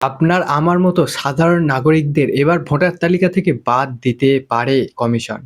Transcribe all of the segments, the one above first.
আপনার আমার মতো সাধারণ নাগরিকদের এবার ভোটার তালিকা থেকে বাদ দিতে পারে কমিশন।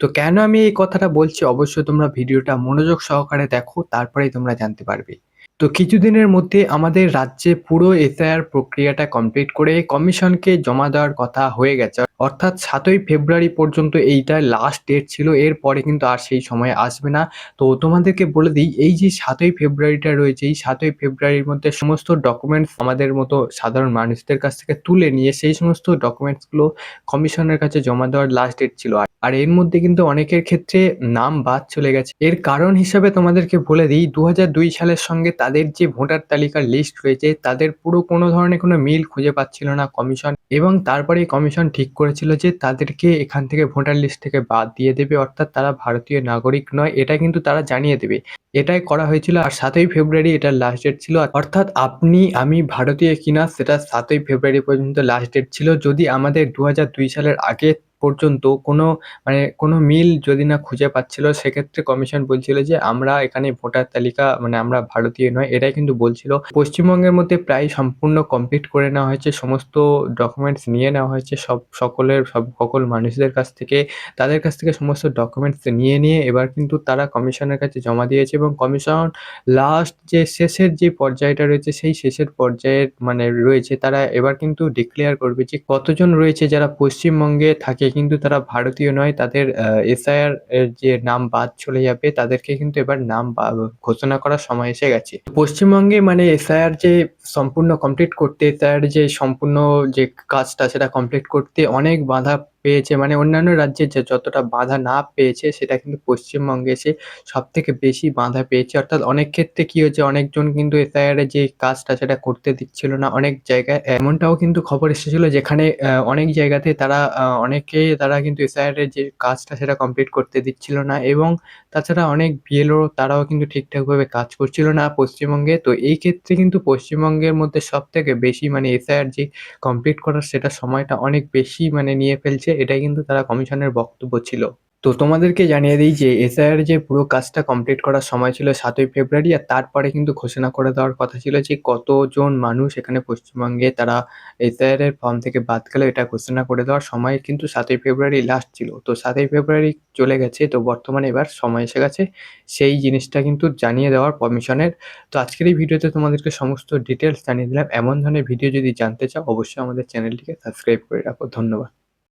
তো কেন আমি এই কথাটা বলছি অবশ্যই তোমরা ভিডিওটা মনোযোগ সহকারে দেখো, তারপরেই তোমরা জানতে পারবে। তো কিছুদিনের মধ্যে আমাদের রাজ্যে পুরো এসআইআর প্রক্রিয়াটা কমপ্লিট করে কমিশনকে জমা দেওয়ার কথা হয়ে গেছে। অর্থাৎ সাতই ফেব্রুয়ারি পর্যন্ত এইটা লাস্ট ডেট ছিল। এরপরে কিন্তু আর সেই সময় আসবে না। তো তোমাদেরকে বলে দিই, এই যে সাতই ফেব্রুয়ারিটা রয়েছে, এই সাতই ফেব্রুয়ারির মধ্যে সমস্ত ডকুমেন্টস আমাদের মতো সাধারণ মানুষদের কাছ থেকে তুলে নিয়ে সেই সমস্ত ডকুমেন্টসগুলো কমিশনের কাছে জমা দেওয়ার লাস্ট ডেট ছিল। আর এর মধ্যে কিন্তু অনেকের ক্ষেত্রে নাম বাদ চলে গেছে। এর কারণ হিসাবে তোমাদেরকে বলে দিই ২০০২ সালের সঙ্গে তাদের যে ভোটার তালিকার লিস্ট রয়েছে, তাদের পুরো কোনো ধরনের কোনো মিল খুঁজে পাচ্ছিল না কমিশন এবং তারপরেই কমিশন ঠিক করেছিল যে তাদেরকে এখান থেকে ভোটার লিস্ট থেকে বাদ দিয়ে দেবে, অর্থাৎ তারা ভারতীয় নাগরিক নয়, এটা কিন্তু তারা জানিয়ে দেবে। এটাই করা হয়েছিল আর সাতই ফেব্রুয়ারি এটার লাস্ট ডেট ছিল। অর্থাৎ আপনি, আমি ভারতীয় কিনা, সেটা সাতই ফেব্রুয়ারি পর্যন্ত লাস্ট ডেট ছিল। যদি আমাদের ২০০২ সালের আগে পর্যন্ত কোনো মানে কোনো মিল যদি না খুঁজে পাচ্ছিল, সেক্ষেত্রে কমিশন বলছিল যে, আমরা এখানে ভোটার তালিকা মানে আমরা ভারতীয় নয় এটাই কিন্তু বলছিল। পশ্চিমবঙ্গের মধ্যে প্রায় সম্পূর্ণ কমপ্লিট করে নেওয়া হয়েছে, সমস্ত ডকুমেন্টস নিয়ে নেওয়া হয়েছে, সব সকলের, সব সকল মানুষদের কাছ থেকে তাদের কাছ থেকে সমস্ত ডকুমেন্টস নিয়ে নিয়ে এবার কিন্তু তারা কমিশনের কাছে জমা দিয়েছে এবং কমিশন লাস্ট যে শেষের যে পর্যায়টা রয়েছে, সেই শেষের পর্যায়ের মানে রয়েছে, তারা এবার কিন্তু ডিক্লেয়ার করবে যে, কতজন রয়েছে যারা পশ্চিমবঙ্গে থাকে কিন্তু তারা ভারতীয় নয়, তাদের এসআইআর এর যে নাম বাদ চলে যাবে, তাদেরকে কিন্তু এবার নাম ঘোষণা করার সময় এসে গেছে। পশ্চিমবঙ্গে মানে এসআইআর যে সম্পূর্ণ কমপ্লিট করতে এসআইআর যে সম্পূর্ণ যে কাজটা সেটা কমপ্লিট করতে অনেক বাধা পেয়েছে মানে অন্যান্য রাজ্যে যে যতটা বাধা না পেয়েছে, সেটা কিন্তু পশ্চিমবঙ্গে এসে সবথেকে বেশি বাধা পেয়েছে। অর্থাৎ অনেক ক্ষেত্রে কি হয়েছে, অনেকজন কিন্তু এসআইআর এর যে কাজটা সেটা করতে দিচ্ছিল না। অনেক জায়গায় এমনটাও কিন্তু খবর এসেছিল যেখানে অনেক জায়গাতে তারা অনেকে তারা কিন্তু এসআইআর এর যে কাজটা সেটা কমপ্লিট করতে দিচ্ছিল না এবং তাছাড়া অনেক বিএলও তারাও কিন্তু ঠিকঠাকভাবে কাজ করছিল না পশ্চিমবঙ্গে। তো এই ক্ষেত্রে কিন্তু পশ্চিমবঙ্গের মধ্যে সবথেকে বেশি মানে এসআইআর যে কমপ্লিট করার সেটা সময়টা অনেক বেশি মানে নিয়ে ফেলছে এটাই কিন্তু তারা কমিশনের বক্তব্য ছিল। তো তোমাদেরকে জানিয়ে দিই যে এসআইআর যে পুরো কাজটা কমপ্লিট করার সময় ছিল সাতই ফেব্রুয়ারি আর তারপরে কিন্তু ঘোষণা করে দেওয়ার কথা ছিল যে কতজন মানুষ এখানে পশ্চিমবঙ্গে তারা এসআইআর এর ফর্ম থেকে বাদ গেল এটা ঘোষণা করে দেওয়ার সময় কিন্তু সাতই ফেব্রুয়ারি লাস্ট ছিল। তো সাতই ফেব্রুয়ারি চলে গেছে, তো বর্তমানে এবার সময় এসে গেছে সেই জিনিসটা কিন্তু জানিয়ে দেওয়ার কমিশনের। তো আজকের এই ভিডিওতে তোমাদেরকে সমস্ত ডিটেলস জানিয়ে দিলাম। এমন ধরনের ভিডিও যদি জানতে চাও, অবশ্যই আমাদের চ্যানেলটিকে সাবস্ক্রাইব করে রাখো। ধন্যবাদ।